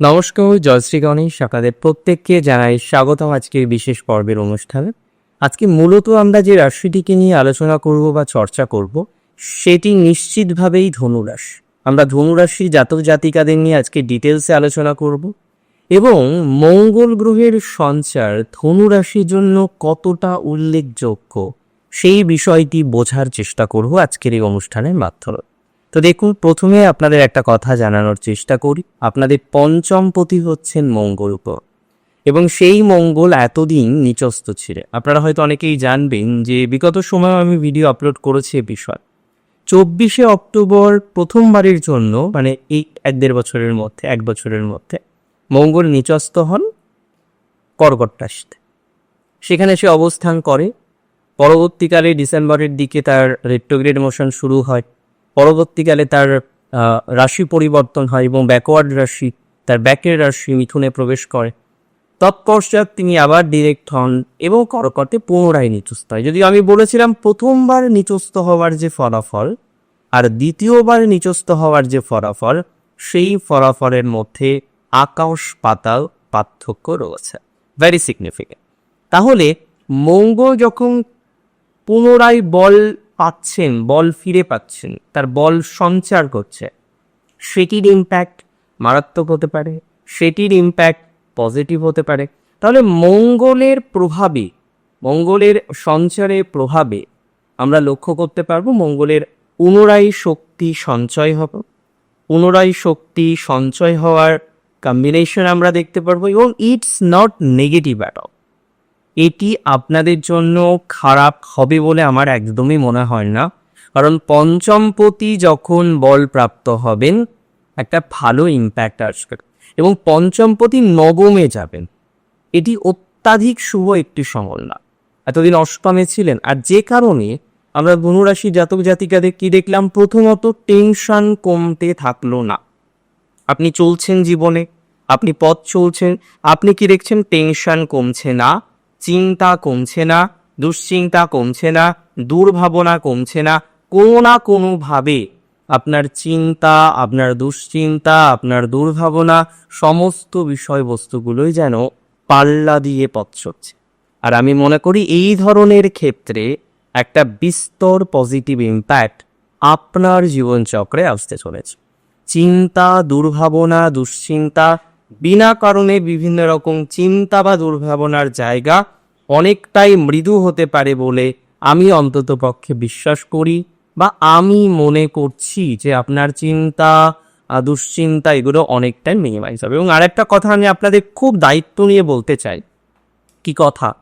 নমস্কার জয়শ্রী গণেশ। আপনাদের প্রত্যেককে জানাই স্বাগতম আজকের বিশেষ পর্বের অনুষ্ঠানে। আজকে মূলত আমরা যে রাশিটিকে নিয়ে আলোচনা করব বা চর্চা করব, সেটি নিশ্চিতভাবেই ধনুরাশি। আমরা ধনুরাশি জাতক জাতিকাদের নিয়ে আজকে ডিটেলসে আলোচনা করব এবং মঙ্গল গ্রহের সঞ্চার ধনুরাশির জন্য কতটা উল্লেখযোগ্য সেই বিষয়টি বোঝার চেষ্টা করব আজকের এই অনুষ্ঠানের মাধ্যমে। তো দেখুন, প্রথমে আপনাদের একটা কথা জানানোর চেষ্টা করি। আপনাদের পঞ্চম পতি হচ্ছেন মঙ্গল গ্রহ। এবং সেই মঙ্গল এতদিন নিচস্ত ছিলেন। আপনারা হয়তো অনেকেই জানবেন যে বিগত সময় আমি ভিডিও আপলোড করেছি এ বিষয়। চব্বিশে অক্টোবর প্রথমবারের জন্য মানে এই এক দেড় বছরের মধ্যে, এক বছরের মধ্যে, মঙ্গল নিচস্ত হন কর্কট রাশিতে সেখানে সে অবস্থান করে। পরবর্তীকালে ডিসেম্বরের দিকে তার রেট্রোগ্রেড মোশন শুরু হয়। পরবর্তীকালে তার রাশি পরিবর্তন হয় এবং ব্যাকওয়ার্ড রাশি, তার ব্যাকের রাশি মিথুনে প্রবেশ করে। তৎপশ্চাৎ তিনি আবার ডিরেক্ট হন এবং কর্কটে পুনরায় নিচস্থ হয়। যদিও আমি বলেছিলাম প্রথমবার নিচস্থ হওয়ার যে ফলাফল আর দ্বিতীয়বার নিচস্থ হওয়ার যে ফলাফল, সেই ফলাফলের মধ্যে আকাশ পাতাল পার্থক্য রয়েছে। ভেরি সিগনিফিকেন্ট তাহলে মঙ্গল যখন পুনরায় বল পাচ্ছেন, বল ফিরে পাচ্ছেন, তার বল সঞ্চার করছে। সেটির ইম্প্যাক্ট মারাত্মক হতে পারে, সেটির ইম্প্যাক্ট পজিটিভ হতে পারে। তাহলে মঙ্গলের প্রভাবে, মঙ্গলের সঞ্চারের প্রভাবে আমরা লক্ষ্য করতে পারব মঙ্গলের পুনরায় শক্তি সঞ্চয় হবে পুনরায় শক্তি সঞ্চয় হওয়ার কম্বিনেশন আমরা দেখতে পারব এবং it's not negative at all এটি আপনাদের জন্য খারাপ হবে বলে আমার একদমই মনে হয় না। কারণ পঞ্চমপতি যখন বল প্রাপ্ত হবেন, একটা ভালো ইম্প্যাক্ট আসবে। এবং পঞ্চমপতি নবমে যাবেন। এটি অত্যাধিক শুভ একটি সমল না। এতদিন অষ্টমে ছিলেন। আর যে কারণে আমরা ধনুরাশি জাতক জাতিকাদের কি দেখলাম? প্রথমত টেনশন কমতে থাকল না। আপনি চলছেন জীবনে, আপনি পথ চলছেন, আপনি কি দেখছেন? টেনশন কমছে না। চিন্তা কমছে না, দুশ্চিন্তা কমছে না, দুর্ভাবনা কমছে না, কোনো না কোনোভাবে আপনার চিন্তা, আপনার দুশ্চিন্তা, আপনার দুর্ভাবনা সমস্ত বিষয়বস্তুগুলোই যেন পাল্লা দিয়ে পথ চলছে। আর আমি মনে করি এই ধরনের ক্ষেত্রে একটা বিস্তর পজিটিভ ইম্প্যাক্ট আপনার জীবনচক্রে আসতে চলেছে। চিন্তা, দুর্ভাবনা, দুশ্চিন্তা বিনা কারণে বিভিন্ন রকম চিন্তা বা দুর্ভাবনার জায়গা অনেকটাই মৃদু হতে পারে বলে আমি অন্তত পক্ষে বিশ্বাস করি বা আমি মনে করছি যে আপনার চিন্তা দুশ্চিন্তা এগুলো অনেকটাই মিনিমাইজ হবে। এবং আরেকটা কথা আমি আপনাদের খুব দায়িত্ব নিয়ে বলতে চাই। কি কথা?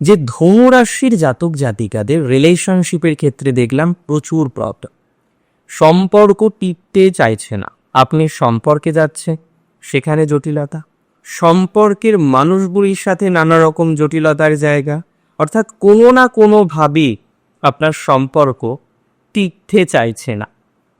যে ধনুরাশির জাতক জাতিকাদের রিলেশনশিপের ক্ষেত্রে দেখলাম প্রচুর প্রবলেম সম্পর্ক টিকতে চাইছে না। আপনি সম্পর্কে যাচ্ছে সেখানে জটিলতা। সম্পর্কের মানুষগুলির সাথে নানা রকম জটিলতার জায়গা। অর্থাৎ কোনো না কোনোভাবে আপনার সম্পর্ক টিকতে চাইছে না।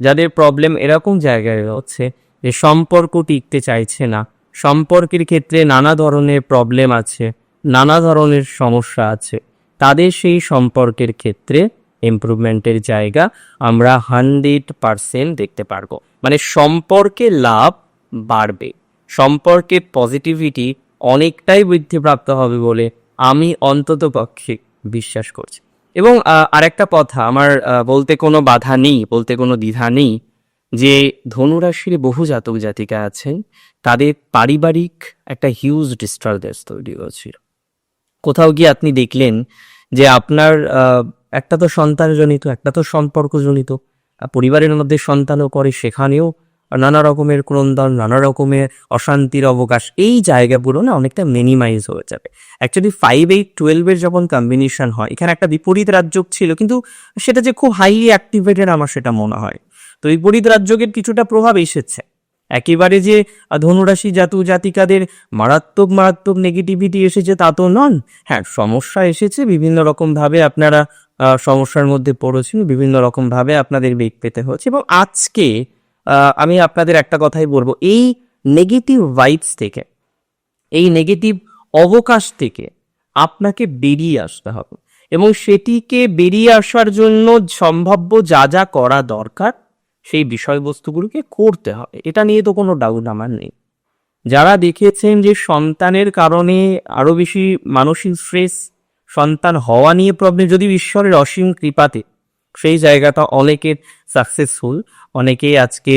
যাদের প্রবলেম এরকম জায়গায় হচ্ছে যে সম্পর্ক টিকতে চাইছে না। সম্পর্কের ক্ষেত্রে নানা ধরনের প্রবলেম আছে, নানা ধরনের সমস্যা আছে। তাদের সেই সম্পর্কের ক্ষেত্রে ইমপ্রুভমেন্টের জায়গা আমরা হান্ড্রেড পারসেন্ট দেখতে পারব। মানে সম্পর্কে লাভ বাড়বে। সম্পর্কে পজিটিভিটি অনেকটাই বৃদ্ধিপ্রাপ্ত হবে বলে আমি অন্তত পক্ষে বিশ্বাস করছি। এবং আরেকটা কথা, আমার বলতে কোনো বাধা নেই, বলতে কোনো দ্বিধা নেই যে ধনুরাশির বহু জাতক জাতিকা আছেন, তাদের পারিবারিক একটা হিউজ ডিস্টার্বেন্স তৈরি হয়েছিল। কোথাও গিয়ে আপনি দেখলেন যে আপনার একটা তো সন্তানজনিত, একটা তো সম্পর্কজনিত পরিবারের মধ্যে সন্তানও করে, সেখানেও নানা রকমের ক্রন্দন, নানা রকমের অশান্তির অবকাশ, এই জায়গাগুলো না অনেকটা মিনিমাইজ হয়ে যাবে। অ্যাকচুয়ালি ফাইভ এইট টুয়েলভের যখন কম্বিনেশন হয়, এখানে একটা বিপরীত রাজ্যক ছিল, কিন্তু সেটা যে খুব হাইলি অ্যাক্টিভেটেড আমার সেটা মনে হয়। তো বিপরীত রাজ্যকের কিছুটা প্রভাব এসেছে। একেবারে যে ধনুরাশি জাতু জাতিকাদের মারাত্মক মারাত্মক নেগেটিভিটি এসেছে তা তো নন। হ্যাঁ সমস্যা এসেছে, বিভিন্ন রকম ভাবে আপনারা সমস্যার মধ্যে পড়েছেন, বিভিন্ন রকম ভাবে আপনাদের বেগ পেতে হচ্ছে। এবং আজকে আমি আপনাদের একটা কথাই বলব। এই নেগেটিভ ভাইবস থেকে, এই নেগেটিভ অবকাশ থেকে আপনাকে বেরিয়ে আসতে হবে এবং সেটিকে বেরিয়ে আসার জন্য সম্ভাব্য যা যা করা দরকার সেই বিষয়বস্তুগুলোকে করতে হবে। এটা নিয়ে তো কোনো ডাউট আমার নেই। যারা দেখেছেন যে সন্তানের কারণে আরও বেশি মানসিক স্ট্রেস সন্তান হওয়া নিয়ে প্রবলেম যদি ঈশ্বরের অসীম কৃপাতে সেই জায়গাটা অনেকের সাকসেসফুল অনেকেই আজকে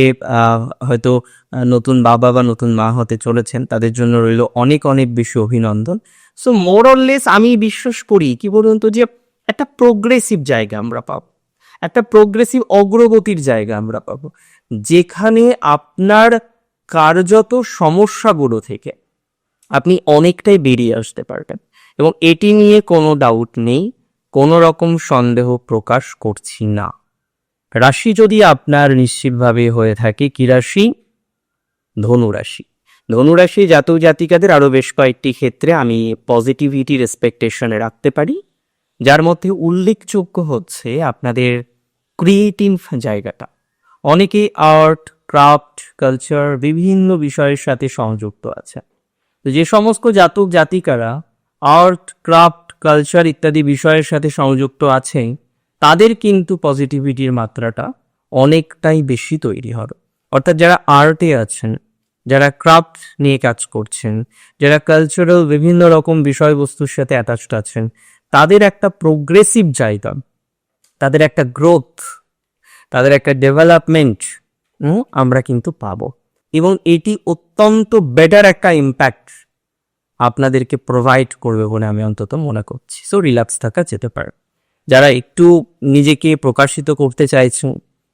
হয়তো নতুন বাবা বা নতুন মা হতে চলেছেন, তাদের জন্য রইল অনেক অনেক বেশি অভিনন্দন। সো মোরলেস আমি বিশ্বাস করি, কি বলুন তো, যে একটা প্রোগ্রেসিভ জায়গা আমরা পাবো। একটা প্রোগ্রেসিভ অগ্রগতির জায়গা আমরা পাবো। যেখানে আপনার কার্যত সমস্যাগুলো থেকে আপনি অনেকটাই বেরিয়ে আসতে পারবেন। এবং এটি নিয়ে কোনো ডাউট নেই। কোনো রকম সন্দেহ প্রকাশ করছি না। রাশি যদি আপনার নিশ্চিতভাবে হয়ে থাকে, কি রাশি? ধনুরাশি ধনুরাশি জাতক জাতিকাদের আরও বেশ কয়েকটি ক্ষেত্রে আমি পজিটিভিটির এক্সপেকটেশনে রাখতে পারি। যার মধ্যে উল্লেখযোগ্য হচ্ছে আপনাদের ক্রিয়েটিভ জায়গাটা। অনেকে আর্ট ক্রাফট কালচার বিভিন্ন বিষয়ের সাথে সংযুক্ত আছে। যে সমস্ত জাতক জাতিকারা আর্ট ক্রাফট কালচার ইত্যাদি বিষয়ের সাথে সংযুক্ত আছেন তাদের কিন্তু পজিটিভিটির মাত্রাটা অনেকটাই বেশি তৈরি হবে। অর্থাৎ যারা আর্টে আছেন, যারা ক্রাফট নিয়ে কাজ করছেন, যারা কালচারাল বিভিন্ন রকম বিষয়বস্তুর সাথে অ্যাটাচড আছেন, তাদের একটা প্রোগ্রেসিভ জায়গা, তাদের একটা গ্রোথ তাদের একটা ডেভেলপমেন্ট আমরা কিন্তু পাবো। এবং এটি অত্যন্ত বেটার একটা ইম্প্যাক্ট আপনাদেরকে প্রোভাইড করবে বলে আমি অন্তত মনে করছি। সো রিল্যাক্স থাকা যেতে পারে। যারা একটু নিজেকে প্রকাশিত করতে চাইছেন,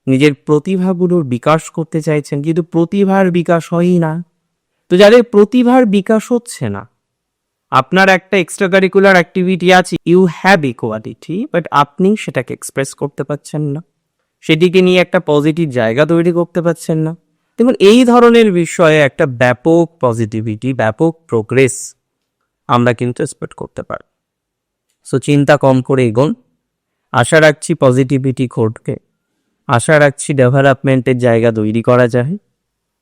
নিজের প্রতিভাগুলোর বিকাশ করতে চাইছেন, কিন্তু প্রতিভার বিকাশ হয়ই না। তো যাদের প্রতিভার বিকাশ হচ্ছে না, আপনার একটা এক্সট্রা কারিকুলার অ্যাক্টিভিটি আছে you have a quality but আপনি সেটাকে এক্সপ্রেস করতে পারছেন না। সেটিকে নিয়ে একটা পজিটিভ জায়গা তৈরি করতে পারছেন না। দেখুন, এই ধরনের বিষয়ে একটা ব্যাপক পজিটিভিটি ব্যাপক প্রোগ্রেস আমরা কিন্তু এক্সপেক্ট করতে পারি। সো চিন্তা কম করে এগোন। আশা রাখছি পজিটিভিটি ঘটকে আশা রাখছি ডেভেলপমেন্টের জায়গা তৈরি করা যায়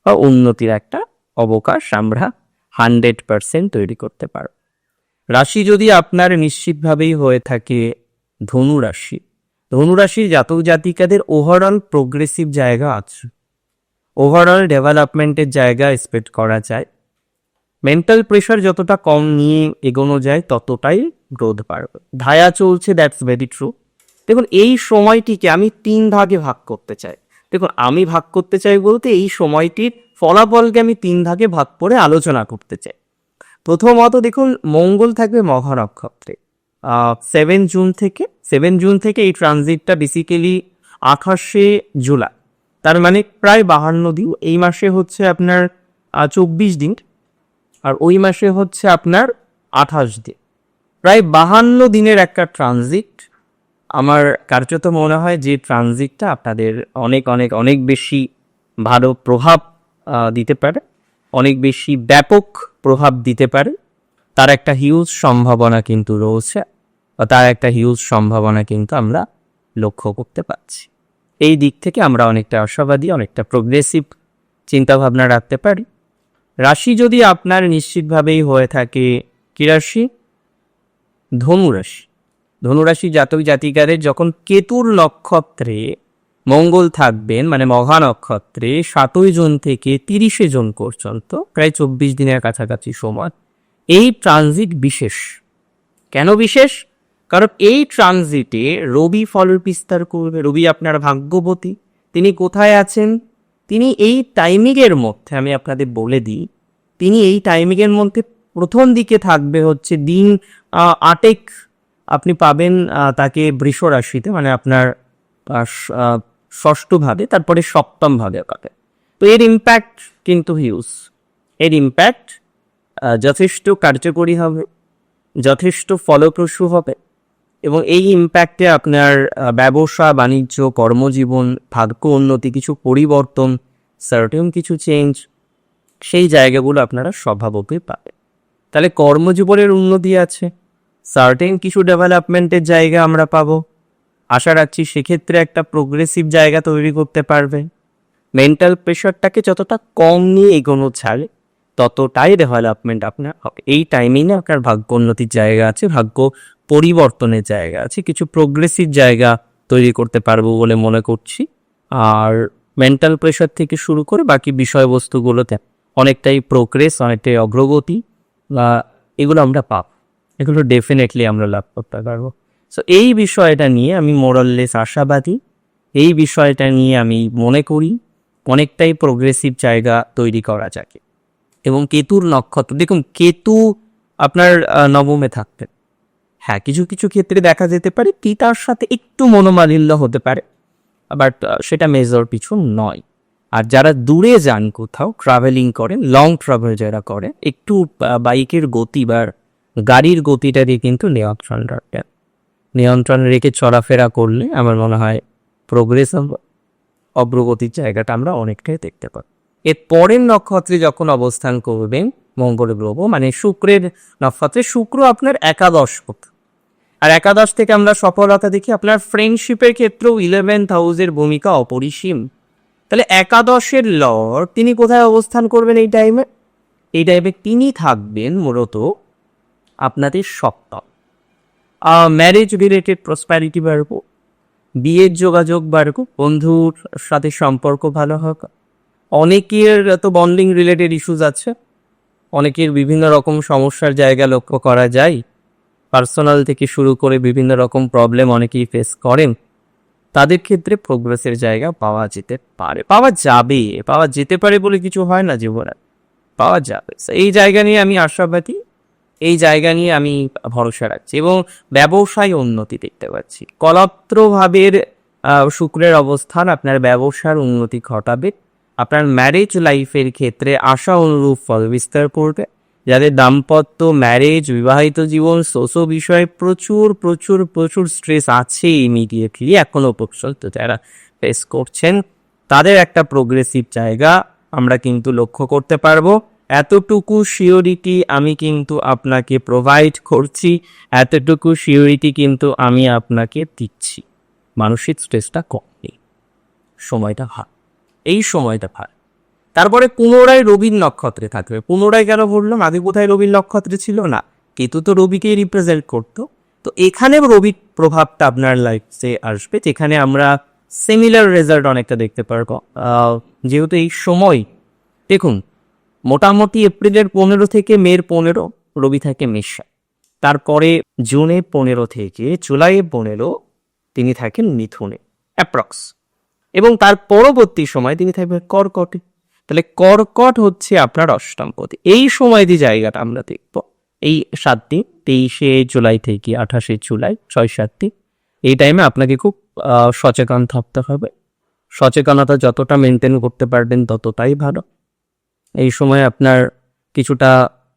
বা উন্নতির একটা অবকাশ আমরা হান্ড্রেড পারসেন্ট তৈরি করতে পারব। রাশি যদি আপনার নিশ্চিতভাবেই হয়ে থাকে ধনু রাশি ধনুরাশির জাতক জাতিকাদের ওভারঅল প্রোগ্রেসিভ জায়গা আছে। ওভারঅল ডেভেলপমেন্টের জায়গা এক্সপেক্ট করা যায়। মেন্টাল প্রেশার যতটা কম নিয়ে এগোনো যায়, ততটাই গ্রোথ বাড়বে। ধায়া চলছে দ্যাটস ভেরি ট্রু দেখুন, এই সময়টিকে আমি তিন ভাগে ভাগ করতে চাই। দেখুন, আমি ভাগ করতে চাই বলতে এই সময়টির ফলাফলকে আমি তিন ভাগে ভাগ করে আলোচনা করতে চাই। প্রথমত দেখুন, মঙ্গল থাকবে মঘা নক্ষত্রে। সেভেন জুন থেকে সেভেন জুন থেকে এই ট্রানজিটটা বেসিক্যালি আঠাশে জুলাই তার মানে প্রায় বাহান্ন দিন। এই মাসে হচ্ছে আপনার চব্বিশ দিন। আর ওই মাসে হচ্ছে আপনার আঠাশ দিন। প্রায় বাহান্ন দিনের একটা ট্রানজিট। আমার কার্যত মনে হয় যে ট্রানজিটটা আপনাদের অনেক অনেক অনেক বেশি ভালো প্রভাব দিতে পারে। অনেক বেশি ব্যাপক প্রভাব দিতে পারে। তার একটা হিউজ সম্ভাবনা কিন্তু রয়েছে। তার একটা হিউজ সম্ভাবনা কিন্তু আমরা লক্ষ্য করতে পারছি। এই দিক থেকে আমরা অনেকটা আশাবাদী, অনেকটা প্রোগ্রেসিভ চিন্তাভাবনা রাখতে পারি। রাশি যদি আপনার নিশ্চিতভাবেই হয়ে থাকে কি রাশি? ধনুরাশি ধনুরাশি জাতক জাতিকাদের যখন কেতুর নক্ষত্রে মঙ্গল থাকবেন মানে মহা নক্ষত্রে সাতই জুন থেকে তিরিশে জুন পর্যন্ত, প্রায় চব্বিশ দিনের কাছাকাছি সময়, এই ট্রানজিট বিশেষ। কেন বিশেষ? কারণ এই ট্রানজিটে রবি ফল বিস্তার করবে। রবি আপনার ভাগ্যবতী। তিনি কোথায় আছেন? তিনি এই টাইমিংয়ের মধ্যে আমি আপনাদের বলে দিই তিনি এই টাইমিংয়ের মধ্যে প্রথম দিকে থাকবে হচ্ছে দিন আটেক। আপনি পাবেন তাকে বৃষ রাশিতে মানে আপনার আহ, ষ- আহ, ষষ্ঠ ভাবে তারপরে সপ্তম ভাবে তো এর ইম্প্যাক্ট কিন্তু হিউজ এর ইম্প্যাক্ট যথেষ্ট কার্যকরী হবে যথেষ্ট ফলপ্রসূ হবে। এবং এই ইম্প্যাক্টে আপনার ব্যবসা, বাণিজ্য, কর্মজীবন, ভাগ্য উন্নতি, কিছু পরিবর্তন সার্টেন কিছু চেঞ্জ সেই জায়গাগুলো আপনারা স্বভাবতই পাবেন। তাহলে কর্মজীবনের উন্নতি আছে সার্টেন কিছু ডেভেলপমেন্টের জায়গা আমরা পাবো। আশা রাখছি সেক্ষেত্রে একটা প্রোগ্রেসিভ জায়গা তৈরি করতে পারবে। মেন্টাল প্রেশারটাকে যতটা কম নিয়ে এগোনো ছাড়ে, ততটাই ডেভেলপমেন্ট আপনার হবে। এই টাইমিংয়ে আপনার ভাগ্য উন্নতির জায়গা আছে, ভাগ্য পরিবর্তনের জায়গা আছে, কিছু প্রোগ্রেসিভ জায়গা তৈরি করতে পারব বলে মনে করছি। আর মেন্টাল প্রেশার থেকে শুরু করে বাকি বিষয়বস্তুগুলোতে অনেকটাই প্রোগ্রেস অনেকটাই অগ্রগতি বা এগুলো আমরা পাব। এগুলো ডেফিনেটলি আমরা লাভ করতে পারব। সো এই বিষয়টা নিয়ে আমি মোরাললেস আশাবাদী। এই বিষয়টা নিয়ে আমি মনে করি অনেকটাই প্রোগ্রেসিভ জায়গা তৈরি করা যাকে। এবং কেতুর নক্ষত্র, দেখুন, কেতু আপনার নবমে থাকতেন। হ্যাঁ কিছু কিছু ক্ষেত্রে দেখা যেতে পারে পিতার সাথে একটু মনোমালিন্য হতে পারে, বাট সেটা মেজর পিছু নয়। আর যারা দূরে যান কোথাও ট্রাভেলিং করেন লং ট্রাভেল যারা করে একটু বাইকের গতি বা গাড়ির গতিটা দিয়ে কিন্তু নিয়ন্ত্রণ রাখবেন নিয়ন্ত্রণ রেখে চলাফেরা করলে আমার মনে হয় প্রোগ্রেস অগ্রগতির জায়গাটা আমরা অনেকটাই দেখতে পাই। এর পরের নক্ষত্রে যখন অবস্থান করবেন, মঙ্গল গ্রহ মানে শুক্রের নক্ষত্রে, শুক্র আপনার একাদশ আর একাদশ থেকে আমরা সফলতা দেখি আপনার ফ্রেন্ডশিপের ক্ষেত্রেও ইলেভেন্থ হাউসের ভূমিকা অপরিসীম। তাহলে একাদশের লর্ড তিনি কোথায় অবস্থান করবেন এই টাইমে এই টাইমে তিনি থাকবেন মূলত আপনাদের সপ্তাহ ম্যারেজ রিলেটেড প্রসপ্যারিটি বাড়বো, বিয়ের যোগাযোগ বাড়বো, বন্ধুর সাথে সম্পর্ক ভালো হোক। অনেকের তো বন্ডিং রিলেটেড ইস্যুস আছে, অনেকের বিভিন্ন রকম সমস্যার জায়গা লক্ষ্য করা যায়। পার্সোনাল থেকে শুরু করে বিভিন্ন রকম প্রবলেম অনেকেই ফেস করেন। তাদের ক্ষেত্রে প্রোগ্রেসের জায়গা পাওয়া যেতে পারে। পাওয়া যাবে, পাওয়া যেতে পারে বলে কিছু হয় না জীবনে। পাওয়া যাবে। এই জায়গা নিয়ে আমি আশাবাদী, এই জায়গা নিয়ে আমি ভরসা রাখছি এবং ব্যবসায় উন্নতি দেখতে পাচ্ছি। কলাত্রভাবের শুক্রের অবস্থান, আপনার ব্যবসার উন্নতি ঘটাবে। আপনার ম্যারেজ লাইফের ক্ষেত্রে আশা অনুরূপ ফল বিস্তার করবে। যাদের দাম্পত্য ম্যারেজ বিবাহিত জীবন সোসো বিষয়ে প্রচুর প্রচুর প্রচুর স্ট্রেস আছে ইমিডিয়েটলি এখনও পর্যন্ত যারা ফেস করছেন, তাদের একটা প্রোগ্রেসিভ জায়গা আমরা কিন্তু লক্ষ্য করতে পারব। এতটুকু শিওরিটি আমি কিন্তু আপনাকে প্রোভাইড করছি, এতটুকু শিওরিটি কিন্তু আমি আপনাকে দিচ্ছি। মানসিক স্ট্রেসটা কম নেই। সময়টা ভালো। এই সময়টা ভালো। তারপরে পুনরায় রবির নক্ষত্রে থাকবে পুনরায় কেন বললাম? আগে কোথায় রবির নক্ষত্রে ছিল না? কেতু তো রবিকেই রিপ্রেজেন্ট করতো। তো এখানে রবির প্রভাবটা আপনার লাইফে আসবে, যেখানে আমরা সিমিলার রেজাল্ট অনেকটা দেখতে পারব। যেহেতু এই সময়, দেখুন, মোটামুটি এপ্রিলের পনেরো থেকে মের পনেরো রবি থাকে মেষা। তারপরে জুনে পনেরো থেকে জুলাই পনেরো তিনি থাকেন মিথুনে অ্যাপ্রক্স এবং তার পরবর্তী সময় তিনি থাকবেন কর্কটে। তাহলে কর্কট হচ্ছে আপনার অষ্টম পতি এই সময় যে জায়গাটা আমরা দেখব। এই সাত দিন তেইশে জুলাই থেকে আঠাশে জুলাই, ছয় সাত দিন এই টাইমে আপনাকে খুব সচেতন থাকতে হবে। সচেতনতা যতটা মেনটেন করতে পারবেন ততটাই ভালো। এই সময় আপনার কিছুটা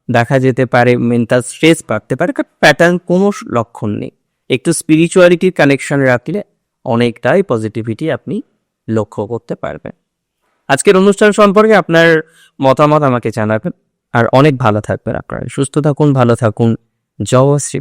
দেখা যেতে পারে মেন্টাল স্ট্রেস বাড়তে পারে প্যাটার্ন কোনো লক্ষণ নেই। একটু স্পিরিচুয়ালিটির কানেকশন রাখলে অনেকটাই পজিটিভিটি আপনি লক্ষ্য করতে পারবেন। আজকের অনুষ্ঠান সম্পর্কে আপনার মতামত আমাকে জানাবেন। আর অনেক ভালো থাকবেন আপনারা। সুস্থ থাকুন, ভালো থাকুন। জয় শ্রী